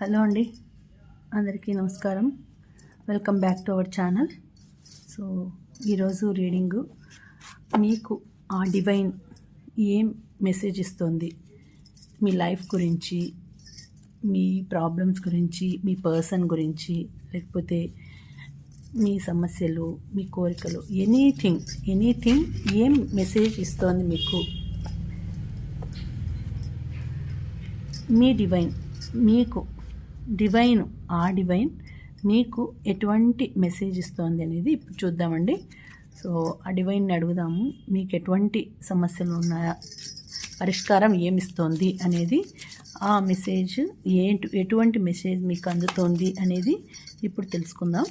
Hello అండి. అందరికీ నమస్కారం. Welcome back to our channel so ఈరోజు రీడింగు మీకు ఆ డివైన్ ఏం మెసేజ్ ఇస్తుంది? మీ లైఫ్ గురించి మీ ప్రాబ్లమ్స్ గురించి మీ పర్సన్ గురించి లేకపోతే మీ సమస్యలు మీ కోరికలు ఎనీథింగ్ ఎనీథింగ్ ఏం మెసేజ్ ఇస్తోంది మీకు? మీ డివైన్ మీకు డివైన్ ఆ డివైన్ మీకు ఎటువంటి మెసేజ్ ఇస్తోంది అనేది ఇప్పుడు చూద్దామండి. సో ఆ డివైన్ని అడుగుదాము. మీకు ఎటువంటి సమస్యలు ఉన్నాయా పరిష్కారం ఏమిస్తోంది అనేది ఆ మెసేజ్ ఏంటి ఎటువంటి మెసేజ్ మీకు అందుతోంది అనేది ఇప్పుడు తెలుసుకుందాం.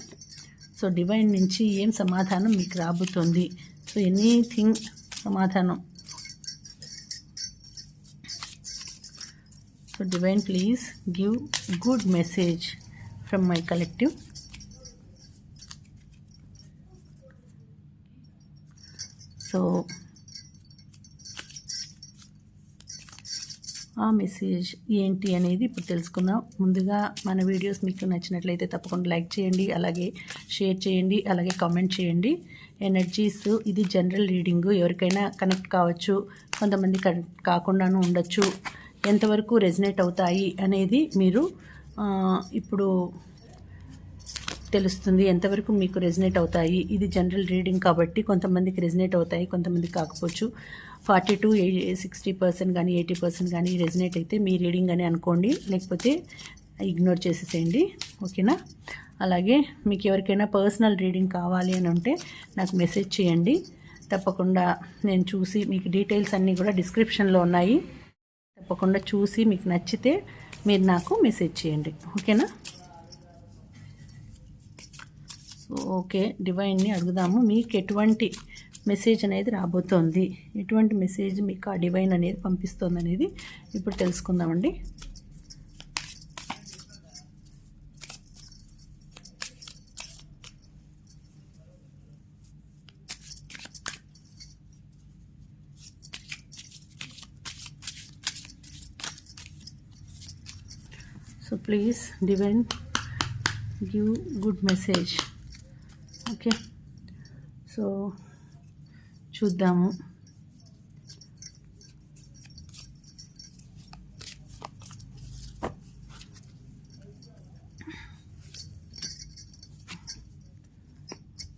సో డివైన్ నుంచి ఏం సమాధానం మీకు రాబోతోంది? సో ఎనీథింగ్ సమాధానం so divine please give good message from my collective so ఆ మెసేజ్ ఏంటి అనేది ఇప్పుడు తెలుసుకుందాం. ముందుగా మన వీడియోస్ మీకు నచ్చినట్లయితే తప్పకుండా లైక్ చేయండి అలాగే షేర్ చేయండి అలాగే కామెంట్ చేయండి. ఎనర్జీస్ ఇది జనరల్ రీడింగు ఎవరికైనా కనెక్ట్ కావచ్చు కొంతమంది కనెక్ట్ కాకుండాను ఉండొచ్చు. ఎంతవరకు రెజినేట్ అవుతాయి అనేది మీరు ఇప్పుడు తెలుస్తుంది ఎంతవరకు మీకు రెజినేట్ అవుతాయి. ఇది జనరల్ రీడింగ్ కాబట్టి కొంతమందికి రెజినేట్ అవుతాయి కొంతమందికి కాకపోవచ్చు. ఫార్టీ టు సిక్స్టీ పర్సెంట్ కానీ ఎయిటీ పర్సెంట్ కానీ రెజినేట్ అయితే మీ రీడింగ్ అని అనుకోండి. లేకపోతే ఇగ్నోర్ చేసేసేయండి. ఓకేనా? అలాగే మీకు ఎవరికైనా పర్సనల్ రీడింగ్ కావాలి అని ఉంటే నాకు మెసేజ్ చేయండి. తప్పకుండా నేను చూసి మీకు డీటెయిల్స్ అన్నీ కూడా డిస్క్రిప్షన్లో ఉన్నాయి. తప్పకుండా చూసి మీకు నచ్చితే మీరు నాకు మెసేజ్ చేయండి. ఓకేనా? సో ఓకే డివైన్ని అడుగుదాము. మీకు ఎటువంటి మెసేజ్ అనేది రాబోతోంది? ఎటువంటి మెసేజ్ మీకు ఆ డివైన్ అనేది పంపిస్తుంది అనేది ఇప్పుడు తెలుసుకుందామండి. Please divine give good message okay so చూద్దాము.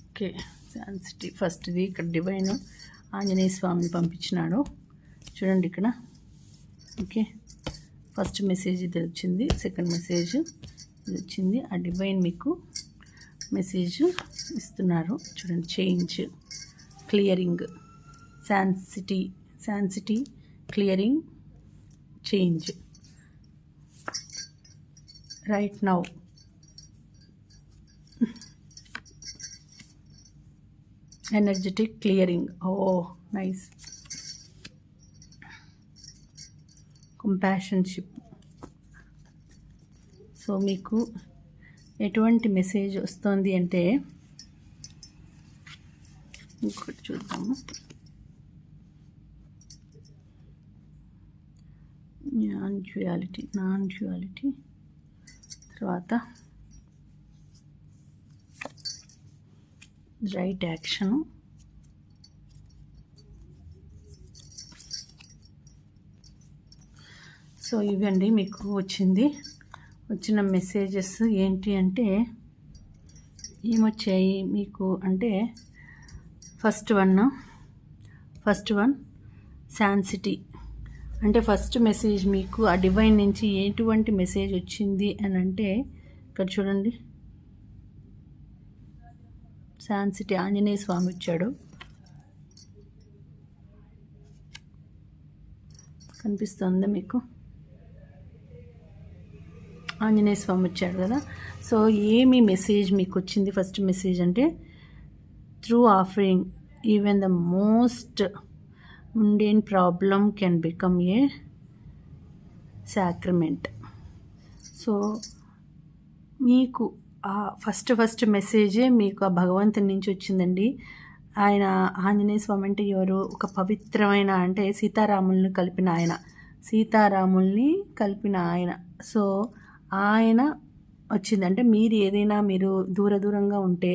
ఓకే సెన్సిటివ్ ఫస్ట్ది ఇక్కడ డివైన్ ఆంజనేయ స్వామిని పంపించినాడు. చూడండి ఇక్కడ. ఓకే ఫస్ట్ మెసేజ్ ఇది వచ్చింది సెకండ్ మెసేజ్ ఇది వచ్చింది. ఆ డివైన్ మీకు మెసేజ్ ఇస్తున్నారు. చూడండి change clearing sanctity sanctity clearing change. Right now. Energetic clearing. Oh nice. Companionship so మీకు ఎటువంటి మెసేజ్ వస్తుంది అంటే ఇంకొకటి చూద్దాము. నాన్ జ్యువాలిటీ నాన్ జ్యువాలిటీ తర్వాత రైట్ యాక్షను సో ఇవండి మీకు వచ్చింది. వచ్చిన మెసేజెస్ ఏంటి అంటే ఏమొచ్చాయి మీకు అంటే first one first one sanctity అంటే ఫస్ట్ మెసేజ్ మీకు ఆ డివైన్ నుంచి ఎటువంటి మెసేజ్ వచ్చింది అని అంటే ఇక్కడ చూడండి. శాన్సిటీ ఆంజనేయ స్వామి వచ్చాడు. కనిపిస్తుందా మీకు? ఆంజనేయ స్వామి వచ్చాడు కదా. సో ఏమి మెసేజ్ మీకు వచ్చింది? ఫస్ట్ మెసేజ్ అంటే through offering even the most mundane problem can become a sacrament so మీకు ఆ ఫస్ట్ ఫస్ట్ మెసేజే మీకు ఆ భగవంతుని నుంచి వచ్చిందండి. ఆయన ఆంజనేయ స్వామి అంటే ఎవరు? ఒక పవిత్రమైన అంటే సీతారాముల్ని కలిపిన ఆయన. సీతారాముల్ని కలిపిన ఆయన. సో ఆయన వచ్చింది. అంటే మీరు ఏదైనా మీరు దూర దూరంగా ఉంటే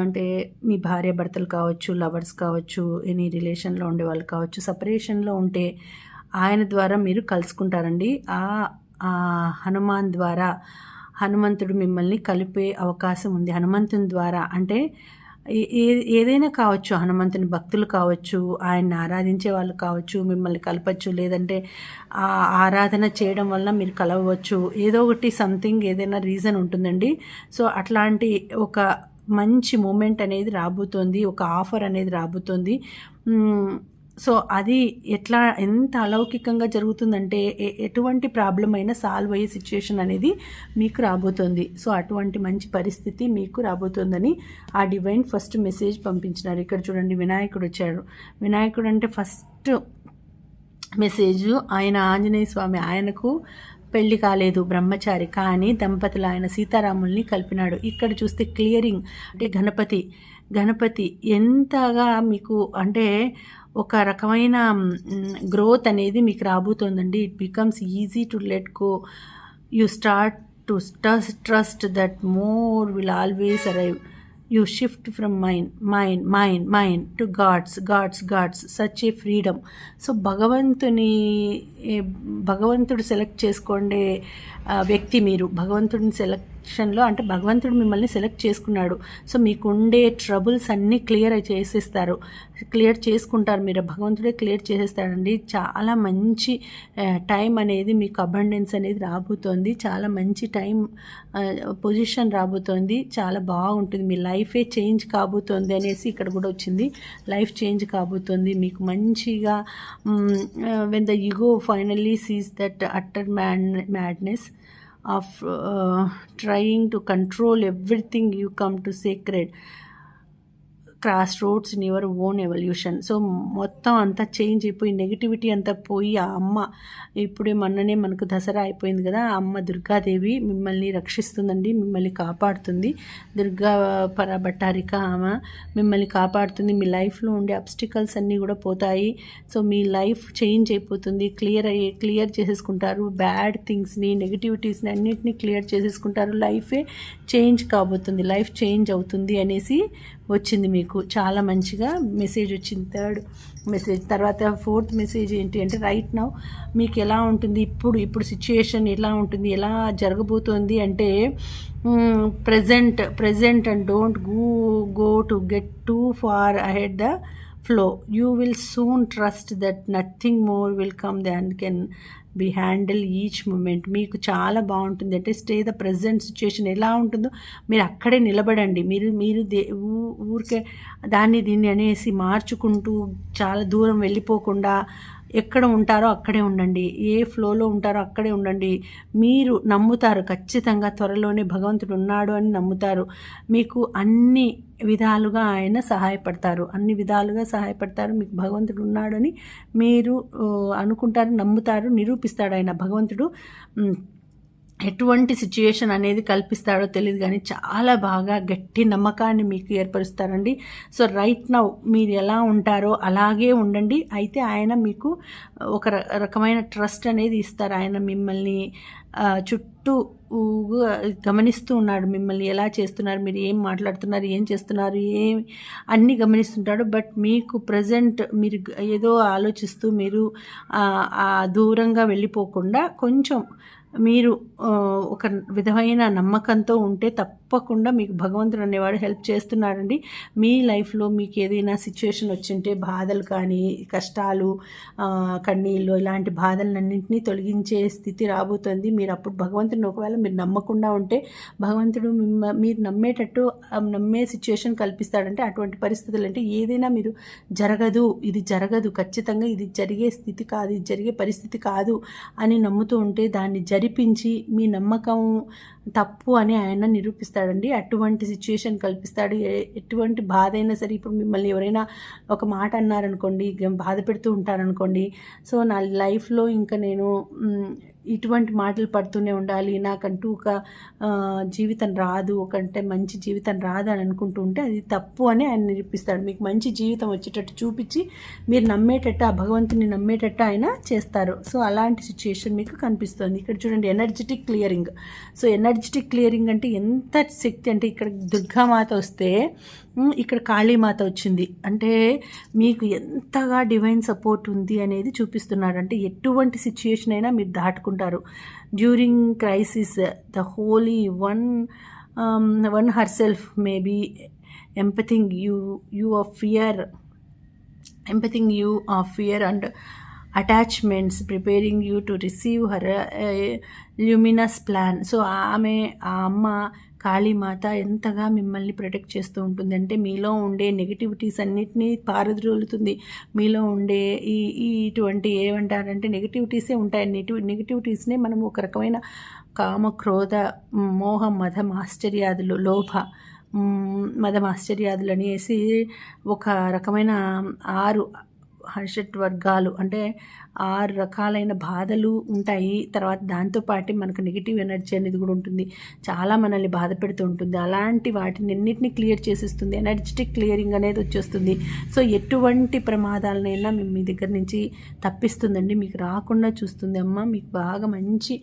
అంటే మీ భార్య భర్తలు కావచ్చు లవర్స్ కావచ్చు ఎనీ రిలేషన్లో ఉండే వాళ్ళు కావచ్చు సపరేషన్లో ఉంటే ఆయన ద్వారా మీరు కలుసుకుంటారండి. ఆ హనుమాన్ ద్వారా హనుమంతుడు మిమ్మల్ని కలిపే అవకాశం ఉంది. హనుమంతుని ద్వారా అంటే ఏ- ఏదైనా కావచ్చు హనుమంతుని భక్తులు కావచ్చు ఆయన్ని ఆరాధించే వాళ్ళు కావచ్చు మిమ్మల్ని కలపచ్చు లేదంటే ఆ ఆరాధన చేయడం వల్ల మీరు కలవచ్చు ఏదో ఒకటి సంథింగ్ ఏదైనా రీజన్ ఉంటుందండి. సో అట్లాంటి ఒక మంచి మూమెంట్ అనేది రాబోతోంది ఒక ఆఫర్ అనేది రాబోతోంది. సో అది ఎట్లా ఎంత అలౌకికంగా జరుగుతుందంటే ఎటువంటి ప్రాబ్లం అయినా సాల్వ్ అయ్యే సిచ్యుయేషన్ అనేది మీకు రాబోతుంది. సో అటువంటి మంచి పరిస్థితి మీకు రాబోతుందని ఆ డివైన్ ఫస్ట్ మెసేజ్ పంపించినారు. ఇక్కడ చూడండి వినాయకుడు వచ్చాడు. వినాయకుడు అంటే ఫస్ట్ మెసేజ్ ఆయన ఆంజనేయ స్వామి ఆయనకు పెళ్ళి కాలేదు బ్రహ్మచారి. కానీ దంపతులు ఆయన సీతారాముల్ని కలిపినాడు. ఇక్కడ చూస్తే క్లియరింగ్. అంటే గణపతి గణపతి ఎంతగా మీకు అంటే ఒక రకమైన గ్రోత్ అనేది మీకు రాబోతోందండి. It becomes easy to let go you start to trust that more will always arrive you shift from mind mind mind mind to God's God's God's such a freedom so భగవంతుని భగవంతుడు select చేసుకోండే వ్యక్తి మీరు. భగవంతుడిని సెలక్షన్లో అంటే భగవంతుడు మిమ్మల్ని select చేసుకున్నాడు. So మీకు ఉండే ట్రబుల్స్ అన్నీ క్లియర్ చేసేస్తారు. క్లియర్ చేసుకుంటారు మీరు. భగవంతుడే క్లియర్ చేసేస్తాడండి. చాలా మంచి టైం అనేది మీకు అబండెన్స్ అనేది రాబోతోంది. చాలా మంచి టైం పొజిషన్ రాబోతోంది. చాలా బాగుంటుంది. మీ లైఫే చేంజ్ కాబోతోంది అనేసి ఇక్కడ కూడా వచ్చింది. లైఫ్ చేంజ్ కాబోతోంది. మీకు మంచిగా when the you go finally cease that utter mad madness of uh, trying to control everything you come to sacred. Crossroads in your own evolution so మొత్తం అంతా చేంజ్ అయిపోయి నెగిటివిటీ అంతా పోయి ఆ అమ్మ ఇప్పుడే మొన్ననే మనకు దసరా అయిపోయింది కదా ఆ అమ్మ దుర్గాదేవి మిమ్మల్ని రక్షిస్తుందండి మిమ్మల్ని కాపాడుతుంది. దుర్గా పరభట్టారిక ఆమె మిమ్మల్ని కాపాడుతుంది. మీ లైఫ్లో ఉండే అబ్స్టికల్స్ అన్నీ కూడా పోతాయి. సో మీ లైఫ్ చేంజ్ అయిపోతుంది. క్లియర్ అయ్యి క్లియర్ చేసేసుకుంటారు. బ్యాడ్ థింగ్స్ని నెగిటివిటీస్ని అన్నిటినీ క్లియర్ చేసేసుకుంటారు. లైఫే చేంజ్ కాబోతుంది. లైఫ్ చేంజ్ అవుతుంది అనేసి వచ్చింది మీకు. చాలా మంచిగా మెసేజ్ వచ్చింది. థర్డ్ మెసేజ్ తర్వాత ఫోర్త్ మెసేజ్ ఏంటి అంటే రైట్ నౌ మీకు ఎలా ఉంటుంది? ఇప్పుడు ఇప్పుడు సిచ్యుయేషన్ ఎలా ఉంటుంది? ఎలా జరగబోతోంది? అంటే present present and don't go go to get too far ahead the flow you will soon trust that nothing more will come than can be handle each moment. మీకు చాలా బాగుంటుంది. అంటే స్టే ద ప్రజెంట్ సిచ్యుయేషన్ ఎలా ఉంటుందో మీరు అక్కడే నిలబడండి. మీరు మీరు దే ఊ- ఊరికే దాన్ని దీన్ని అనేసి మార్చుకుంటూ చాలా దూరం వెళ్ళిపోకుండా ఎక్కడ ఉంటారో అక్కడే ఉండండి. ఏ ఫ్లోలో ఉంటారో అక్కడే ఉండండి. మీరు నమ్ముతారు. ఖచ్చితంగా త్వరలోనే భగవంతుడు ఉన్నాడు అని నమ్ముతారు. మీకు అన్ని విధాలుగా ఆయన సహాయపడతారు. అన్ని విధాలుగా సహాయపడతారు. మీకు భగవంతుడు ఉన్నాడని మీరు అనుకుంటారు నమ్ముతారు నిరూపిస్తాడు ఆయన భగవంతుడు. ఎటువంటి సిచ్యుయేషన్ అనేది కల్పిస్తాడో తెలియదు కానీ చాలా బాగా గట్టి నమ్మకాన్ని మీకు ఏర్పరుస్తారండి. సో రైట్ నౌ మీరు ఎలా ఉంటారో అలాగే ఉండండి. అయితే ఆయన మీకు ఒక రకమైన ట్రస్ట్ అనేది ఇస్తారు. ఆయన మిమ్మల్ని చుట్టూ గమనిస్తూ ఉన్నాడు మిమ్మల్ని. ఎలా చేస్తున్నారు? మీరు ఏం మాట్లాడుతున్నారు? ఏం చేస్తున్నారు? ఏం అన్నీ గమనిస్తుంటాడు. బట్ మీకు ప్రజెంట్ మీరు ఏదో ఆలోచిస్తూ మీరు దూరంగా వెళ్ళిపోకుండా కొంచెం మీరు ఒక విధమైన నమ్మకంతో ఉంటే తప్పకుండా మీకు భగవంతుడు అనేవాడు హెల్ప్ చేస్తున్నాడండి. మీ లైఫ్లో మీకు ఏదైనా సిచ్యువేషన్ వచ్చింటే బాధలు కానీ కష్టాలు కన్నీళ్ళు ఇలాంటి బాధలన్నింటినీ తొలగించే స్థితి రాబోతుంది. మీరు అప్పుడు భగవంతుడిని ఒకవేళ మీరు నమ్మకుండా ఉంటే భగవంతుడు మీరు నమ్మేటట్టు నమ్మే సిచ్యువేషన్ కల్పిస్తాడంటే అటువంటి పరిస్థితులు అంటే ఏదైనా మీరు జరగదు ఇది జరగదు ఖచ్చితంగా ఇది జరిగే స్థితి కాదు ఇది జరిగే పరిస్థితి కాదు అని నమ్ముతూ ఉంటే దాన్ని జరిపించి మీ నమ్మకం తప్పు అని ఆయన నిరూపిస్తాడండి. అటువంటి సిచ్యుయేషన్ కల్పిస్తాడు. ఎటువంటి బాధ అయినా సరే ఇప్పుడు మిమ్మల్ని ఎవరైనా ఒక మాట అన్నారనుకోండి బాధ పెడుతూ ఉంటారనుకోండి. సో నా లైఫ్లో ఇంకా నేను ఇటువంటి మాటలు పడుతూనే ఉండాలి. నాకంటూ ఒక జీవితం రాదు. ఒకంటే మంచి జీవితం రాదు అని అనుకుంటూ ఉంటే అది తప్పు అని ఆయన నిరూపిస్తాడు. మీకు మంచి జీవితం వచ్చేటట్టు చూపించి మీరు నమ్మేటట్టు ఆ భగవంతుని నమ్మేటట్టు ఆయన చేస్తారు. సో అలాంటి సిచ్యుయేషన్ మీకు కనిపిస్తుంది. ఇక్కడ చూడండి energetic clearing. So energetic clearing అంటే ఎంత శక్తి అంటే ఇక్కడ దుర్గామాత వస్తే ఇక్కడ కాళీమాత వచ్చింది. అంటే మీకు ఎంతగా డివైన్ సపోర్ట్ ఉంది అనేది చూపిస్తున్నారు అంటే ఎటువంటి సిచ్యుయేషన్ అయినా మీరు దాటుకుంటారు. During crisis the holy one one herself maybe emptying you you of fear emptying you of fear and attachments preparing you to receive her luminous plan so ఆమె ఆ అమ్మ కాళీమాత ఎంతగా మిమ్మల్ని ప్రొటెక్ట్ చేస్తూ ఉంటుంది. అంటే మీలో ఉండే నెగిటివిటీస్ అన్నిటినీ పారద్రోలుతుంది. మీలో ఉండే ఈ ఈ ఇటువంటి ఏమంటారంటే నెగిటివిటీసే ఉంటాయి. నెగిటివ్ నెగిటివిటీస్నే మనం ఒక రకమైన కామ క్రోధ మోహ మదం ఆశ్చర్యాదులు లోభ మదం ఆశ్చర్యాదులు అనేసి ఒక రకమైన ఆరు హర్షట్ వర్గాలు. అంటే ఆరు రకాలైన బాధలు ఉంటాయి. తర్వాత దాంతోపాటు మనకు నెగిటివ్ ఎనర్జీ అనేది కూడా ఉంటుంది. చాలా మనల్ని బాధ పెడుతూ ఉంటుంది. అలాంటి వాటిని అన్నింటినీ క్లియర్ చేసేస్తుంది. ఎనర్జెటిక్ క్లియరింగ్ అనేది వచ్చేస్తుంది. సో ఎటువంటి ప్రమాదాలనైనా మేము మీ దగ్గర నుంచి తప్పిస్తుందండి. మీకు రాకుండా చూస్తుంది. అమ్మ మీకు బాగా మంచి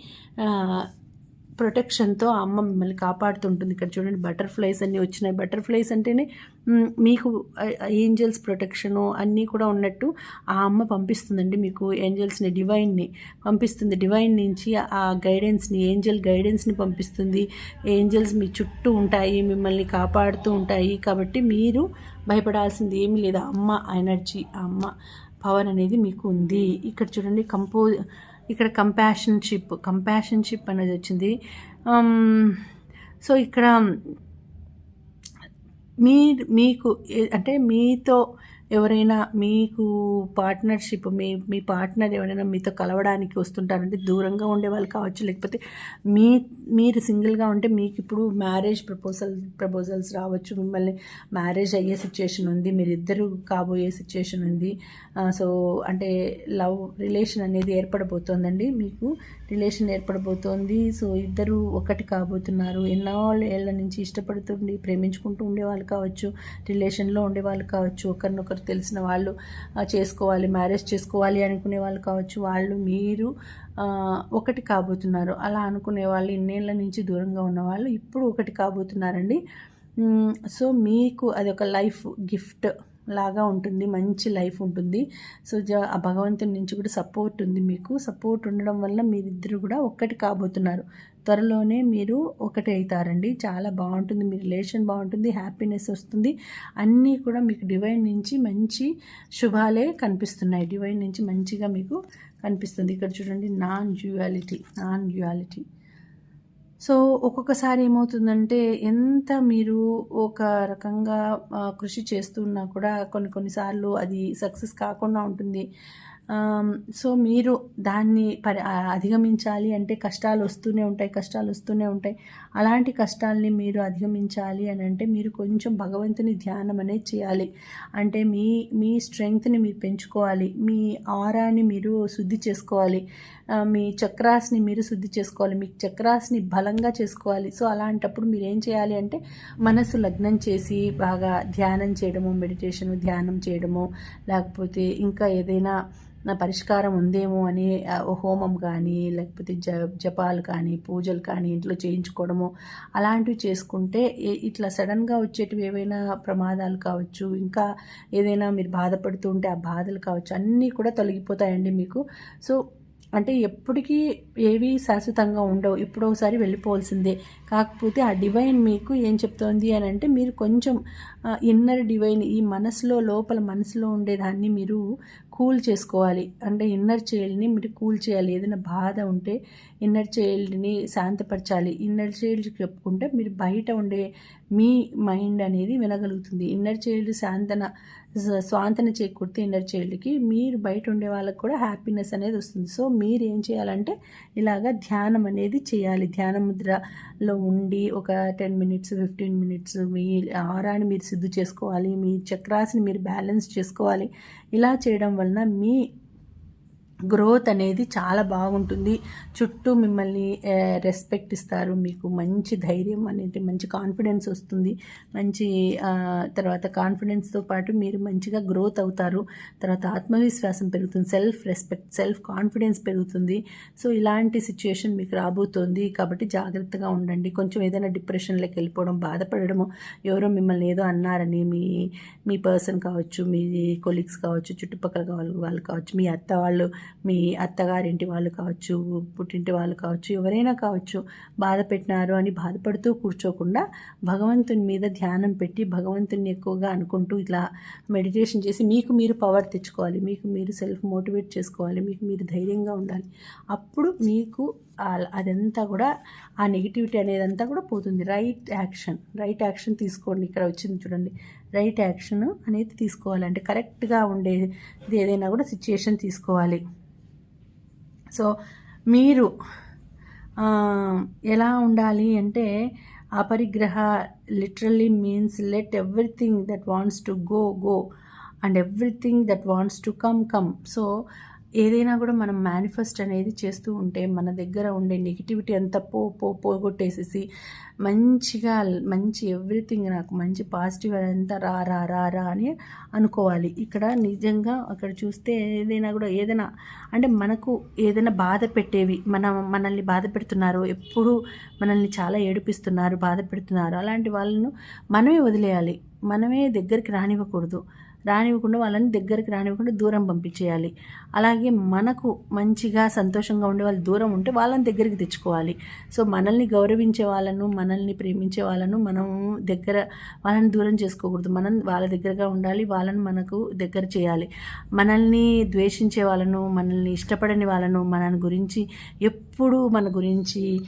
ప్రొటెక్షన్తో అమ్మ మిమ్మల్ని కాపాడుతుంటుంది. ఇక్కడ చూడండి బటర్ఫ్లైస్ అన్నీ వచ్చినాయి. బటర్ఫ్లైస్ అంటేనే మీకు ఏంజల్స్ ప్రొటెక్షను అన్నీ కూడా ఉన్నట్టు ఆ అమ్మ పంపిస్తుందండి మీకు. ఏంజల్స్ని డివైన్ని పంపిస్తుంది. డివైన్ నుంచి ఆ గైడెన్స్ని ఏంజల్ గైడెన్స్ని పంపిస్తుంది. ఏంజల్స్ మీ చుట్టూ ఉంటాయి మిమ్మల్ని కాపాడుతూ ఉంటాయి. కాబట్టి మీరు భయపడాల్సింది ఏమీ లేదు. అమ్మ ఎనర్జీ ఆ అమ్మ పవర్ అనేది మీకు ఉంది. ఇక్కడ చూడండి కంపో ఇక్కడ కంపాషన్షిప్ కంపాషన్షిప్ అనేది వచ్చింది. Um, సో ఇక్కడ మీ మీకు అంటే మీతో ఎవరైనా మీకు పార్ట్నర్షిప్ మీ మీ పార్ట్నర్ ఎవరైనా మీతో కలవడానికి వస్తుంటారంటే దూరంగా ఉండే వాళ్ళు కావచ్చు లేకపోతే మీ మీరు సింగిల్గా ఉంటే మీకు ఇప్పుడు మ్యారేజ్ ప్రపోజల్ ప్రపోజల్స్ రావచ్చు. మిమ్మల్ని మ్యారేజ్ అయ్యే సిచ్యుయేషన్ ఉంది మీరిద్దరు కాబోయే సిచ్యుయేషన్ ఉంది. సో అంటే లవ్ రిలేషన్ అనేది ఏర్పడబోతోందండి. మీకు రిలేషన్ ఏర్పడబోతోంది. సో ఇద్దరు ఒకటి కాబోతున్నారు. ఎన్నో ఏళ్ళ నుంచి ఇష్టపడుతుండి ప్రేమించుకుంటూ ఉండేవాళ్ళు కావచ్చు రిలేషన్లో ఉండేవాళ్ళు కావచ్చు ఒకరినొకరు తెలిసిన వాళ్ళు చేసుకోవాలి మ్యారేజ్ చేసుకోవాలి అనుకునే వాళ్ళు కావచ్చు వాళ్ళు మీరు ఒకటి కాబోతున్నారు. అలా అనుకునే వాళ్ళు ఇన్నేళ్ళ నుంచి దూరంగా ఉన్న వాళ్ళు ఇప్పుడు ఒకటి కాబోతున్నారండి. సో మీకు అది ఒక లైఫ్ గిఫ్ట్ లాగా ఉంటుంది మంచి లైఫ్ ఉంటుంది. సో జ ఆ భగవంతుని నుంచి కూడా సపోర్ట్ ఉంది మీకు. సపోర్ట్ ఉండడం వల్ల మీరిద్దరు కూడా ఒక్కటి కాబోతున్నారు. త్వరలోనే మీరు ఒకటి అవుతారండి. చాలా బాగుంటుంది. మీ రిలేషన్ బాగుంటుంది. హ్యాపీనెస్ వస్తుంది. అన్నీ కూడా మీకు డివైన్ నుంచి మంచి శుభాలే కనిపిస్తున్నాయి. డివైన్ నుంచి మంచిగా మీకు కనిపిస్తుంది. ఇక్కడ చూడండి non duality non duality so ఒక్కొక్కసారి ఏమవుతుందంటే ఎంత మీరు ఒక రకంగా కృషి చేస్తున్నా కూడా కొన్ని కొన్నిసార్లు అది సక్సెస్ కాకుండా ఉంటుంది. సో మీరు దాన్ని పరి అధిగమించాలి అంటే కష్టాలు వస్తూనే ఉంటాయి కష్టాలు వస్తూనే ఉంటాయి. అలాంటి కష్టాల్ని మీరు అధిగమించాలి అని అంటే మీరు కొంచెం భగవంతుని ధ్యానం అనేది చేయాలి. అంటే మీ మీ స్ట్రెంగ్త్ని మీరు పెంచుకోవాలి. మీ ఆరాని మీరు శుద్ధి చేసుకోవాలి. మీ చక్రాస్ని మీరు శుద్ధి చేసుకోవాలి. మీ చక్రాస్ని బలంగా చేసుకోవాలి. సో అలాంటప్పుడు మీరు ఏం చేయాలి అంటే మనసు లగ్నం చేసి బాగా ధ్యానం చేయడము మెడిటేషన్ ధ్యానం చేయడము లేకపోతే ఇంకా ఏదైనా పరిష్కారం ఉందేమో అని హోమం కానీ లేకపోతే జ జపాలు కానీ పూజలు కానీ ఇంట్లో చేయించుకోవడము అలాంటివి చేసుకుంటే ఇట్లా సడన్గా వచ్చేటివి ఏవైనా ప్రమాదాలు కావచ్చు ఇంకా ఏదైనా మీరు బాధపడుతూ ఉంటే ఆ బాధలు కావచ్చు అన్నీ కూడా తొలగిపోతాయండి మీకు. సో అంటే ఎప్పటికీ ఏవి శాశ్వతంగా ఉండవు. ఎప్పుడో ఒకసారి వెళ్ళిపోవాల్సిందే. కాకపోతే ఆ డివైన్ మీకు ఏం చెప్తోంది అని అంటే మీరు కొంచెం ఇన్నర్ డివైన్ ఈ మనసులో లోపల మనసులో ఉండేదాన్ని మీరు కూల్ చేసుకోవాలి. అంటే ఇన్నర్ చైల్డ్ని మీరు కూల్ చేయాలి. ఏదైనా బాధ ఉంటే ఇన్నర్ చైల్డ్ని శాంతపరచాలి. ఇన్నర్ చైల్డ్ చెప్పుకుంటే మీరు బయట ఉండే మీ మైండ్ అనేది వినగలుగుతుంది. ఇన్నర్ చైల్డ్ శాంతన స్వాంతన చేకూర్తే ఇన్నర్ చైల్డ్కి మీరు బయట ఉండే వాళ్ళకి కూడా హ్యాపీనెస్ అనేది వస్తుంది. సో మీరు ఏం చేయాలంటే ఇలాగా ధ్యానం అనేది చేయాలి. ధ్యాన ముద్రలో ఉండి ఒక టెన్ మినిట్స్ ఫిఫ్టీన్ మినిట్స్ మీ ఆరాన్ని మీరు సిద్ధు చేసుకోవాలి. మీ చక్రాస్ని మీరు బ్యాలెన్స్ చేసుకోవాలి. ఇలా చేయడం వలన మీ గ్రోత్ అనేది చాలా బాగుంటుంది. చుట్టూ మిమ్మల్ని రెస్పెక్ట్ ఇస్తారు. మీకు మంచి ధైర్యం అనేది మంచి కాన్ఫిడెన్స్ వస్తుంది. మంచి తర్వాత కాన్ఫిడెన్స్తో పాటు మీరు మంచిగా గ్రోత్ అవుతారు. తర్వాత ఆత్మవిశ్వాసం పెరుగుతుంది. సెల్ఫ్ రెస్పెక్ట్ సెల్ఫ్ కాన్ఫిడెన్స్ పెరుగుతుంది. సో ఇలాంటి సిచ్యుయేషన్ మీకు రాబోతోంది. కాబట్టి జాగ్రత్తగా ఉండండి. కొంచెం ఏదైనా డిప్రెషన్లోకి వెళ్ళిపోవడం బాధపడడము ఎవరో మిమ్మల్ని ఏదో అన్నారని మీ మీ పర్సన్ కావచ్చు మీ కొలీగ్స్ కావచ్చు చుట్టుపక్కల వాళ్ళు వాళ్ళు కావచ్చు మీ అత్త వాళ్ళు మీ అత్తగారింటి వాళ్ళు కావచ్చు పుట్టింటి వాళ్ళు కావచ్చు ఎవరైనా కావచ్చు బాధ పెట్టినారు అని బాధపడుతూ కూర్చోకుండా భగవంతుని మీద ధ్యానం పెట్టి భగవంతుని ఎక్కువగా అనుకుంటూ ఇట్లా మెడిటేషన్ చేసి మీకు మీరు పవర్ తెచ్చుకోవాలి మీకు మీరు సెల్ఫ్ మోటివేట్ చేసుకోవాలి మీకు మీరు ధైర్యంగా ఉండాలి. అప్పుడు మీకు అదంతా కూడా ఆ నెగిటివిటీ అనేదంతా కూడా పోతుంది. రైట్ యాక్షన్ రైట్ యాక్షన్ తీసుకోండి. ఇక్కడ వచ్చింది చూడండి. రైట్ యాక్షన్ అనేది తీసుకోవాలంటే కరెక్ట్గా ఉండేది ఏదైనా కూడా సిచ్యుయేషన్ తీసుకోవాలి. సో మీరు ఎలా ఉండాలి అంటే అపరిగ్రహ literally means let everything that wants to go go and everything that wants to come come. So ఏదైనా కూడా మనం మేనిఫెస్ట్ అనేది చేస్తూ ఉంటే మన దగ్గర ఉండే నెగిటివిటీ అంతా పో పో పోగొట్టేసేసి మంచిగా మంచి ఎవ్రీథింగ్ నాకు మంచి పాజిటివ్ అంతా రా రా రా రా అని అనుకోవాలి. ఇక్కడ నిజంగా అక్కడ చూస్తే ఏదైనా కూడా ఏదైనా అంటే మనకు ఏదైనా బాధ పెట్టేవి మన మనల్ని బాధ పెడుతున్నారు ఎప్పుడు మనల్ని చాలా ఏడిపిస్తున్నారు బాధ పెడుతున్నారు అలాంటి వాళ్ళను మనమే వదిలేయాలి. మనమే దగ్గరికి రానివ్వకూడదు. రానివ్వకుండా వాళ్ళని దగ్గరికి రానివ్వకుండా దూరం పంపించేయాలి. అలాగే మనకు మంచిగా సంతోషంగా ఉండే వాళ్ళు దూరం ఉంటే వాళ్ళని దగ్గరికి తెచ్చుకోవాలి. సో మనల్ని గౌరవించే వాళ్ళను మనల్ని ప్రేమించే వాళ్ళను మనం దగ్గర వాళ్ళని దూరం చేసుకోకూడదు. మనం వాళ్ళ దగ్గరగా ఉండాలి వాళ్ళని మనకు దగ్గర చేయాలి. మనల్ని ద్వేషించే వాళ్ళను మనల్ని ఇష్టపడని వాళ్ళను మన గురించి ఎప్పుడూ మన గురించి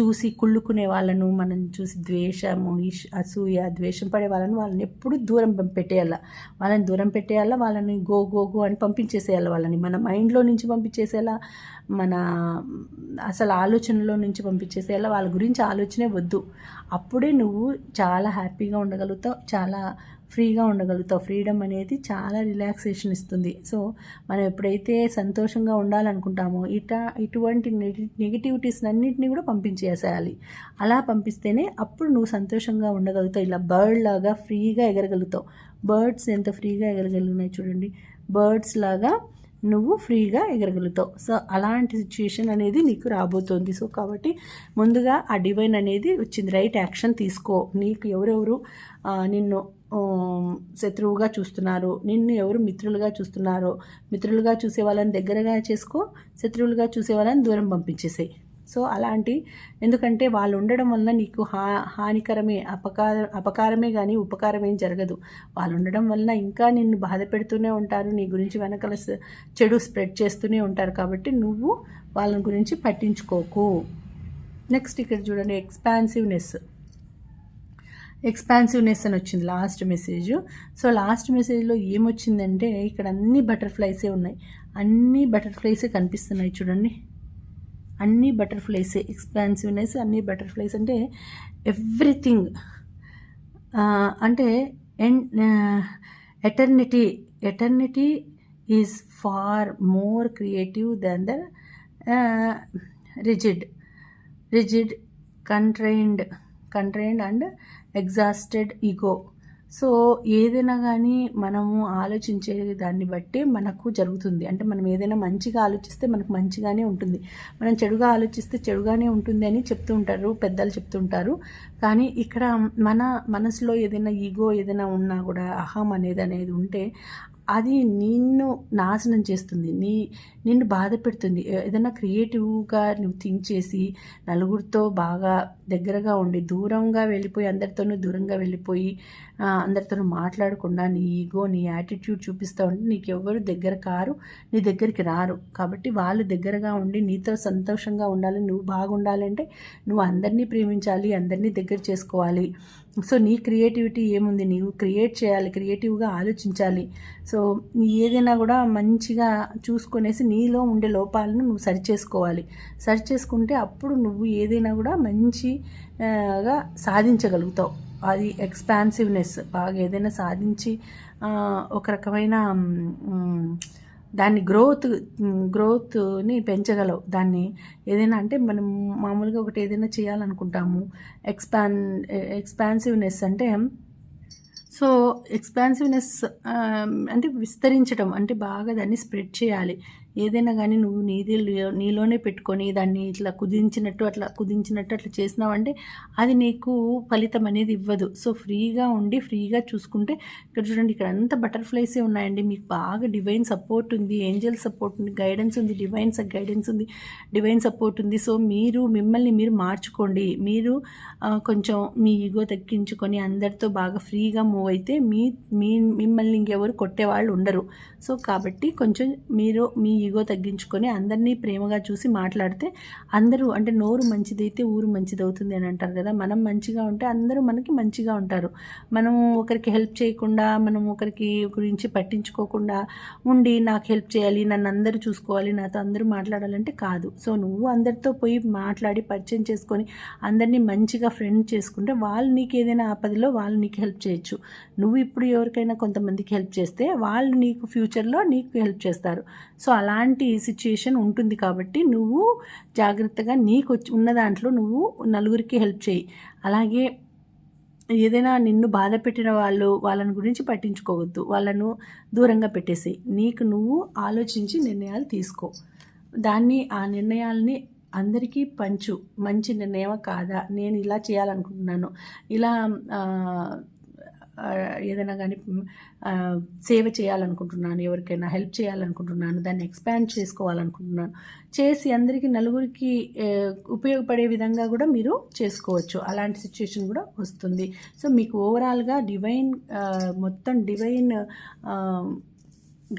చూసి కుళ్ళుకునే వాళ్ళను మనం చూసి ద్వేషము ఇష్ అసూయ ద్వేషం పడే వాళ్ళని వాళ్ళని ఎప్పుడు దూరం పం- పెట్టేయాల. వాళ్ళని దూరం పెట్టేయాల వాళ్ళని గో గో గో అని పంపించేసేయాలి వాళ్ళని. మన మైండ్లో నుంచి పంపించేసేలా మన అసలు ఆలోచనలో నుంచి పంపించేసేలా వాళ్ళ గురించి ఆలోచనే వద్దు. అప్పుడే నువ్వు చాలా హ్యాపీగా ఉండగలుగుతావు చాలా ఫ్రీగా ఉండగలుగుతావు. ఫ్రీడమ్ అనేది చాలా రిలాక్సేషన్ ఇస్తుంది. సో మనం ఎప్పుడైతే సంతోషంగా ఉండాలనుకుంటామో ఇట ఇటువంటి నెగిటివిటీస్ అన్నింటినీ కూడా పంపించేసేయాలి. అలా పంపిస్తేనే అప్పుడు నువ్వు సంతోషంగా ఉండగలుగుతావు. ఇలా బర్డ్ లాగా ఫ్రీగా ఎగరగలుగుతావు. బర్డ్స్ ఎంత ఫ్రీగా ఎగరగలిగినాయి చూడండి. బర్డ్స్ లాగా నువ్వు ఫ్రీగా ఎగరగలుగుతావు. సో అలాంటి సిచ్యుయేషన్ అనేది నీకు రాబోతోంది. సో కాబట్టి ముందుగా ఆ డివైన్ అనేది వచ్చింది. రైట్ యాక్షన్ తీసుకో. నీకు ఎవరెవరు నిన్ను శత్రువుగా చూస్తున్నారు. నిన్ను ఎవరు మిత్రులుగా చూస్తున్నారో మిత్రులుగా చూసే వాళ్ళని దగ్గరగా చేసుకో శత్రువులుగా చూసే వాళ్ళని దూరం పంపించేసాయి. సో అలాంటి ఎందుకంటే వాళ్ళు ఉండడం వల్ల నీకు హా హానికరమే అపకార అపకారమే కానీ ఉపకారం ఏం జరగదు. వాళ్ళు ఉండడం వలన ఇంకా నిన్ను బాధ పెడుతూనే ఉంటారు నీ గురించి వెనకాల చెడు స్ప్రెడ్ చేస్తూనే ఉంటారు కాబట్టి నువ్వు వాళ్ళ గురించి పట్టించుకోకు. నెక్స్ట్ ఇక్కడ చూడండి ఎక్స్పాన్సివ్నెస్. ఎక్స్పాన్సివ్నెస్ అని వచ్చింది లాస్ట్ మెసేజ్. సో లాస్ట్ మెసేజ్లో ఏమొచ్చిందంటే ఇక్కడ అన్ని బటర్ఫ్లైసే ఉన్నాయి. అన్ని బటర్ఫ్లైసే కనిపిస్తున్నాయి చూడండి. అన్ని బటర్ఫ్లైసే ఎక్స్పాన్సివ్నెస్ అన్ని బటర్ఫ్లైస్ అంటే ఎవ్రీథింగ్. అంటే an eternity eternity is far more creative than the rigid. Rigid constrained. Constrained and exhausted ego so ఏదైనా కానీ మనము ఆలోచించే దాన్ని బట్టి మనకు జరుగుతుంది. అంటే మనం ఏదైనా మంచిగా ఆలోచిస్తే మనకు మంచిగానే ఉంటుంది. మనం చెడుగా ఆలోచిస్తే చెడుగానే ఉంటుంది అని చెప్తూ ఉంటారు పెద్దలు చెప్తుంటారు కానీ ఇక్కడ మన మనసులో ఏదైనా ఈగో ఏదైనా ఉన్నా కూడా అహం అనేది అనేది ఉంటే అది నిన్ను నాశనం చేస్తుంది. నీ నిన్ను బాధ పెడుతుంది. ఏదైనా క్రియేటివ్గా నువ్వు థింక్ చేసి నలుగురితో బాగా దగ్గరగా ఉండి దూరంగా వెళ్ళిపోయి అందరితోనూ దూరంగా వెళ్ళిపోయి అందరితో మాట్లాడకుండా నీ ఈగో నీ యాటిట్యూడ్ చూపిస్తూ ఉంటే నీకు ఎవరు దగ్గర కారు నీ దగ్గరికి రారు. కాబట్టి వాళ్ళు దగ్గరగా ఉండి నీతో సంతోషంగా ఉండాలి నువ్వు బాగుండాలంటే నువ్వు అందరినీ ప్రేమించాలి అందరినీ దగ్గర చేసుకోవాలి. సో నీ క్రియేటివిటీ ఏముంది? నీవు క్రియేట్ చేయాలి క్రియేటివ్గా ఆలోచించాలి. సో ఏదైనా కూడా మంచిగా చూసుకొనేసి నీలో ఉండే లోపాలను నువ్వు సరి చేసుకోవాలి సరి చేసుకుంటే అప్పుడు నువ్వు ఏదైనా కూడా మంచిగా సాధించగలుగుతావు. అది ఎక్స్పాన్సివ్నెస్ బాగా ఏదైనా సాధించి ఒక రకమైన దాన్ని గ్రోత్ గ్రోత్ని పెంచగలవు. దాన్ని ఏదైనా అంటే మనం మామూలుగా ఒకటి ఏదైనా చేయాలనుకుంటాము. ఎక్స్పాన్ ఎక్స్పాన్సివ్నెస్ అంటే సో ఎక్స్పాన్సివ్నెస్ um, అంటే విస్తరించడం అంటే బాగా దాన్ని స్ప్రెడ్ చేయాలి. ఏదైనా కానీ నువ్వు నీది నీలోనే పెట్టుకొని దాన్ని ఇట్లా కుదించినట్టు అట్లా కుదించినట్టు అట్లా చేసినావంటే అది నీకు ఫలితం అనేది ఇవ్వదు. సో ఫ్రీగా ఉండి ఫ్రీగా చూసుకుంటే ఇక్కడ చూడండి ఇక్కడ అంతా బటర్ఫ్లైసే ఉన్నాయండి. మీకు బాగా డివైన్ సపోర్ట్ ఉంది ఏంజల్ సపోర్ట్ ఉంది గైడెన్స్ ఉంది డివైన్ గైడెన్స్ ఉంది డివైన్ సపోర్ట్ ఉంది. సో మీరు మిమ్మల్ని మీరు మార్చుకోండి. మీరు కొంచెం మీ ఈగో తగ్గించుకొని అందరితో బాగా ఫ్రీగా మూవ్ అయితే మీ మీ మిమ్మల్ని ఇంకెవరు కొట్టేవాళ్ళు ఉండరు. సో కాబట్టి కొంచెం మీరు మీ ఈగో తగ్గించుకొని అందరినీ ప్రేమగా చూసి మాట్లాడితే అందరూ అంటే నోరు మంచిదైతే ఊరు మంచిది అవుతుంది అని అంటారు కదా. మనం మంచిగా ఉంటే అందరూ మనకి మంచిగా ఉంటారు. మనం ఒకరికి హెల్ప్ చేయకుండా మనం ఒకరికి గురించి పట్టించుకోకుండా ఉండి నాకు హెల్ప్ చేయాలి నన్ను అందరూ చూసుకోవాలి నాతో అందరూ మాట్లాడాలంటే కాదు. సో నువ్వు అందరితో పోయి మాట్లాడి పరిచయం చేసుకొని అందరినీ మంచిగా ఫ్రెండ్ చేసుకుంటే వాళ్ళు నీకు ఏదైనా ఆపదలో వాళ్ళు నీకు హెల్ప్ చేయొచ్చు. నువ్వు ఇప్పుడు ఎవరికైనా కొంతమందికి హెల్ప్ చేస్తే వాళ్ళు నీకు ఫ్యూచర్లో నీకు హెల్ప్ చేస్తారు. సో అలాంటి సిచ్యుయేషన్ ఉంటుంది కాబట్టి నువ్వు జాగ్రత్తగా నీకు ఉన్న దాంట్లో నువ్వు నలుగురికి హెల్ప్ చేయి. అలాగే ఏదైనా నిన్ను బాధ పెట్టిన వాళ్ళు వాళ్ళని గురించి పట్టించుకోవద్దు. వాళ్ళను దూరంగా పెట్టేసి నీకు నువ్వు ఆలోచించి నిర్ణయాలు తీసుకో. దాన్ని ఆ నిర్ణయాల్ని అందరికీ పంచు. మంచి నిర్ణయం కాదా? నేను ఇలా చేయాలనుకుంటున్నాను. ఇలా ఏదైనా కానీ సేవ చేయాలనుకుంటున్నాను ఎవరికైనా హెల్ప్ చేయాలనుకుంటున్నాను దాన్ని ఎక్స్పాండ్ చేసుకోవాలనుకుంటున్నాను చేసి అందరికీ నలుగురికి ఉపయోగపడే విధంగా కూడా మీరు చేసుకోవచ్చు. అలాంటి సిచ్యుయేషన్ కూడా వస్తుంది. సో మీకు ఓవరాల్గా డివైన్ మొత్తం డివైన్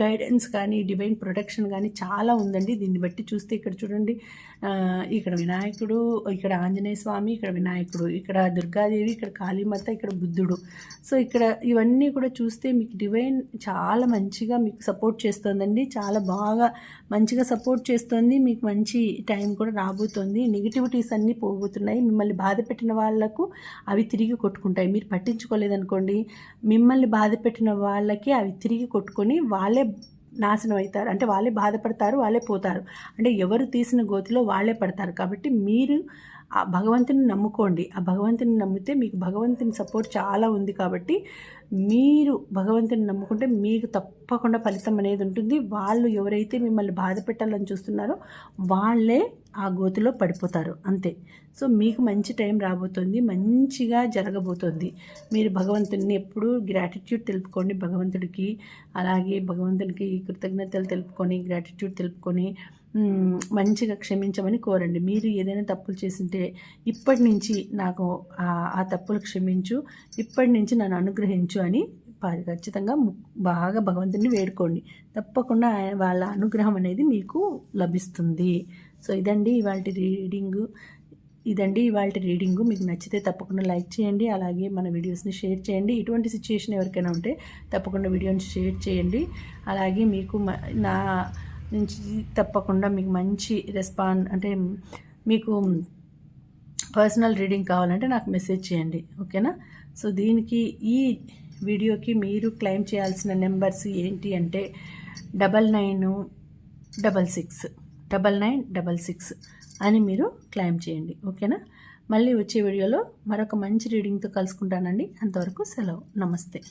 గైడెన్స్ కానీ డివైన్ ప్రొటెక్షన్ కానీ చాలా ఉందండి. దీన్ని బట్టి చూస్తే ఇక్కడ చూడండి. ఇక్కడ వినాయకుడు ఇక్కడ ఆంజనేయ స్వామి ఇక్కడ వినాయకుడు ఇక్కడ దుర్గాదేవి ఇక్కడ కాళీమాత ఇక్కడ బుద్ధుడు. సో ఇక్కడ ఇవన్నీ కూడా చూస్తే మీకు డివైన్ చాలా మంచిగా మీకు సపోర్ట్ చేస్తుందండి. చాలా బాగా మంచిగా సపోర్ట్ చేస్తుంది. మీకు మంచి టైం కూడా రాబోతుంది. నెగిటివిటీస్ అన్నీ పోబోతున్నాయి. మిమ్మల్ని బాధ పెట్టిన వాళ్ళకు అవి తిరిగి కొట్టుకుంటాయి. మీరు పట్టించుకోలేదనుకోండి. మిమ్మల్ని బాధ పెట్టిన వాళ్ళకి అవి తిరిగి కొట్టుకొని వాళ్ళే నాశనం అవుతారు. అంటే వాళ్ళే బాధపడతారు వాళ్ళే పోతారు. అంటే ఎవరు తీసిన గోతిలో వాళ్ళే పడతారు. కాబట్టి మీరు ఆ భగవంతుని నమ్ముకోండి. ఆ భగవంతుని నమ్మితే మీకు భగవంతుని సపోర్ట్ చాలా ఉంది కాబట్టి మీరు భగవంతుని నమ్ముకుంటే మీకు తప్పకుండా ఫలితం అనేది ఉంటుంది. వాళ్ళు ఎవరైతే మిమ్మల్ని బాధ పెట్టాలని చూస్తున్నారో వాళ్ళే ఆ గోతిలో పడిపోతారు. అంతే. సో మీకు మంచి టైం రాబోతుంది. మంచిగా జరగబోతుంది. మీరు భగవంతుని ఎప్పుడూ గ్రాటిట్యూడ్ తెలుపుకోండి. భగవంతుడికి అలాగే భగవంతుడికి కృతజ్ఞతలు తెలుపుకొని గ్రాటిట్యూడ్ తెలుపుకొని మంచిగా క్షమించమని కోరండి. మీరు ఏదైనా తప్పులు చేసింటే ఇప్పటి నుంచి నాకు ఆ తప్పులు క్షమించు ఇప్పటి నుంచి నన్ను అనుగ్రహించు అని ఖచ్చితంగా బాగా భగవంతుని వేడుకోండి. తప్పకుండా వాళ్ళ అనుగ్రహం అనేది మీకు లభిస్తుంది. సో ఇదండి ఇవాళ రీడింగు. ఇదండి ఇవాళ రీడింగు. మీకు నచ్చితే తప్పకుండా లైక్ చేయండి. అలాగే మన వీడియోస్ని షేర్ చేయండి. ఇటువంటి సిచ్యుయేషన్ ఎవరికైనా ఉంటే తప్పకుండా వీడియోని షేర్ చేయండి. అలాగే మీకు నా నుంచి తప్పకుండా మీకు మంచి రెస్పాండ్ అంటే మీకు పర్సనల్ రీడింగ్ కావాలంటే నాకు మెసేజ్ చేయండి ఓకేనా? సో దీనికి ఈ వీడియోకి మీరు క్లెయిమ్ చేయాల్సిన నెంబర్స్ ఏంటి అంటే double nine double six double nine double six అని మీరు క్లెయిమ్ చేయండి ఓకేనా? మళ్ళీ వచ్చే వీడియోలో మరొక మంచి రీడింగ్తో కలుసుకుంటానండి. అంతవరకు సెలవు. నమస్తే.